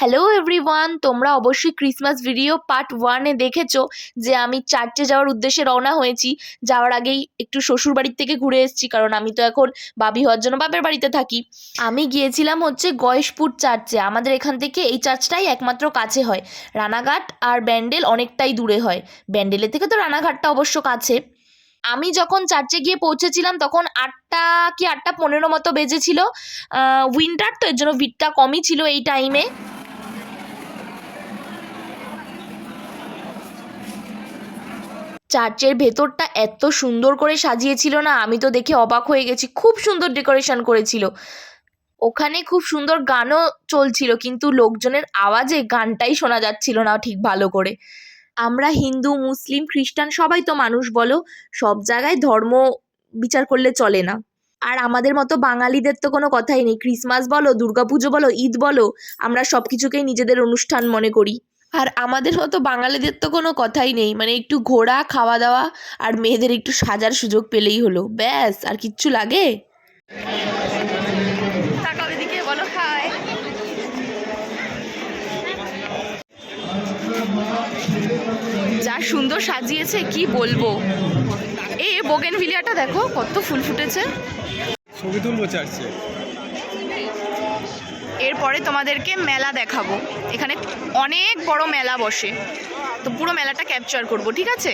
Hello everyone তোমরা অবশ্যই Christmas video part ওয়ানে দেখেছ যে আমি চার্চে যাওয়ার উদ্দেশ্যে রওনা হয়েছি। যাওয়ার আগেই একটু শ্বশুর বাড়ির থেকে ঘুরে এসেছি, কারণ আমি তো এখন বাবি হওয়ার জন্য বাপের বাড়িতে থাকি। আমি গিয়েছিলাম হচ্ছে গয়েশপুর চার্চে আমাদের এখান থেকে এই চার্চটাই একমাত্র কাছে হয়। রানাঘাট আর ব্যান্ডেল অনেকটাই দূরে হয়। ব্যান্ডেলের থেকে তো রানাঘাটটা অবশ্য কাছে। আমি যখন চার্চে গিয়ে পৌঁছেছিলাম, তখন আটটা কি আটটা পনেরো মতো বেজেছিল। উইন্টার তো এর জন্য ভিড়টা কমই ছিল এই টাইমে চার্চের ভেতরটা এত সুন্দর করে সাজিয়েছিল না, আমি তো দেখে অবাক হয়ে গেছি। খুব সুন্দর ডেকোরেশন করেছিল। ওখানে খুব সুন্দর গানও চলছিল, কিন্তু লোকজনের আওয়াজে গানটাই শোনা যাচ্ছিল না ঠিক ভালো করে। আমরা হিন্দু, মুসলিম, খ্রিস্টান সবাই তো মানুষ বলো, সব জায়গায় ধর্ম বিচার করলে চলে না। আর আমাদের মতো বাঙালিদের তো কোনো কথাই নেই। ক্রিসমাস বলো, দুর্গাপুজো বলো, ঈদ বলো, আমরা সব কিছুকেই নিজেদের অনুষ্ঠান মনে করি। আর আমাদের মতো বাঙালিদের তো কোনো কথাই নেই। মানে একটু ঘোরা খাওয়া দাওয়া আর মেয়েদের একটু সাজার সুযোগ পেলেই হলো। ব্যাস আর কিচ্ছু লাগে? যা সুন্দর সাজিয়েছে কি বলব? এ বোগেনভিলিয়াটা দেখো কত ফুল ফুটেছে। ছবি তুলবো চার্চে। এরপরে তোমাদেরকে মেলা দেখাবো। এখানে অনেক বড় মেলা বসে। তো পুরো মেলাটা ক্যাপচার করব, ঠিক আছে?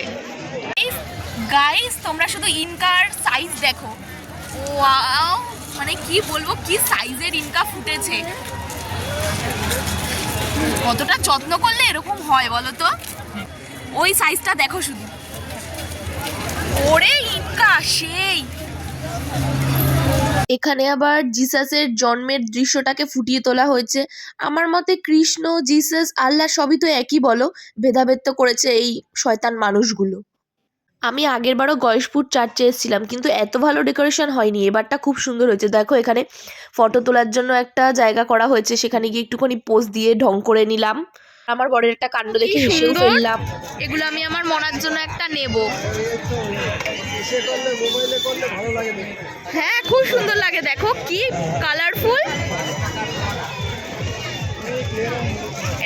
গাইস তোমরা শুধু ইনকার সাইজ দেখো। ওয়াও মানে কি বলব, কি সাইজের ইনকা ফুটেছে। কতটা যত্ন করলে এরকম হয় বলো তো? ওই সাইজটা দেখো শুধু। ওরে ইনকা, সেই। এখানে আবার জিসাসের জন্মের দৃশ্যটাকে ফুটিয়ে তোলা হয়েছে। আমার মতে কৃষ্ণ জিসাস আল্লাহ সবই তো একই বলো ভেদাভেদ তো করেছে এই শয়তান মানুষগুলো। আমি আগেরবারও গয়েশপুর চার্চে এসেছিলাম কিন্তু এত ভালো ডেকোরেশন হয়নি। এবারটা খুব সুন্দর হয়েছে। দেখো এখানে ফটো তোলার জন্য একটা জায়গা করা হয়েছে। সেখানে গিয়ে একটুখানি পোজ দিয়ে ঢং করে নিলাম। আমার বরের একটা কাণ্ড দেখে হেসেও। ফেললাম। এগুলো আমি আমার মনার জন্য একটা নেব। হ্যাঁ খুব সুন্দর লাগে দেখো কি কালারফুল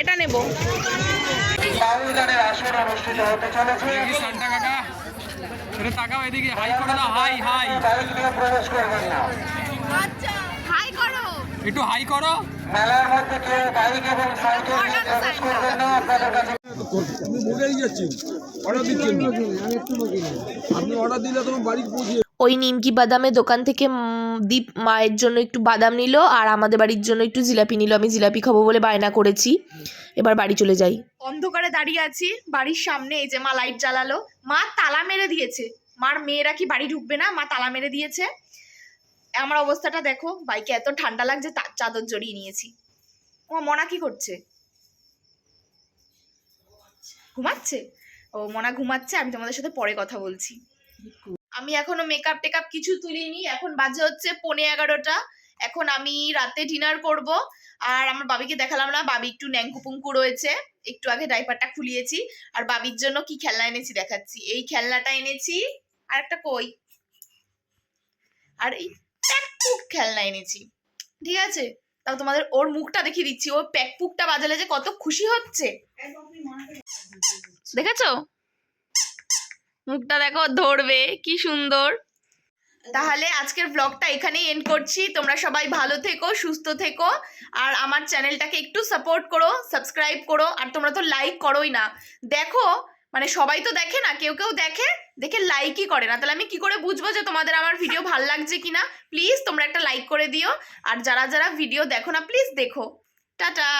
এটা নেব। তাকাও এদিকে হাই করে দাও হাই হাই প্রবেশ করবেন না হাই করো একটু হাই করো। মেলার মধ্যে কেউ বাইক এবং সাইকেল নিয়ে প্রবেশ করবেন না আপনাদের কাছে ওই নিমকি বাদামের দোকান থেকে দীপ মায়ের জন্য একটু বাদাম নিল আর আমাদের বাড়ির জন্য একটু জিলাপি নিল। আমি জিলাপি খাব বলে বায়না করেছি। এবার বাড়ি চলে যাই। অন্ধকারে দাঁড়িয়ে আছি, বাড়ির সামনে এই যে মা লাইট জ্বালালো। মা তালা মেরে দিয়েছে। মার মেয়েরা কি বাড়ি ঢুকবে না? মা তালা মেরে দিয়েছে। আমার অবস্থাটা দেখো। বাইকে এত ঠান্ডা লাগছে চাদর জড়িয়ে নিয়েছি। ও মনা কি করছে? ঘুমাচ্ছে? ও মনা ঘুমাচ্ছে আমি তোমাদের সাথে পরে কথা বলছি। আমি এখনও মেকআপ টেকআপ কিছু তুলিনি এখন বাজে হচ্ছে পনে এগারোটা। এখন আমি রাতে ডিনার করব আর আমার বাবিকে দেখালাম না বাবি একটু ন্যাংকুপুঙ্কু রয়েছে একটু আগে ডাইপারটা খুলিয়েছি আর বাবির জন্য কি খেলনা এনেছি দেখাচ্ছি। এই খেলনাটা এনেছি আর একটা কই? আর এই খেলনা এনেছি। ঠিক আছে? তোমাদের ওর মুখটা দেখিয়ে দিচ্ছি। ও প্যাকপুকটা বাজালে যে কত খুশি হচ্ছে। দেখেছ? মুখটা দেখো, ধরবে, কি সুন্দর। তাহলে আজকের ব্লগটা এখানেই এন্ড করছি। তোমরা সবাই ভালো থেকো, সুস্থ থেকো। আর আমার চ্যানেলটাকে একটু সাপোর্ট করো সাবস্ক্রাইব করো। আর তোমরা তো লাইক করোই না। দেখো মানে সবাই তো দেখে না, কেউ কেউ দেখে দেখে লাইকই করে না। তাহলে আমি কি করে বুঝব যে তোমাদের আমার ভিডিও ভালো লাগছে কিনা? প্লিজ তোমরা একটা লাইক করে দিও। আর যারা যারা ভিডিও দেখো না প্লিজ দেখো। টাটা!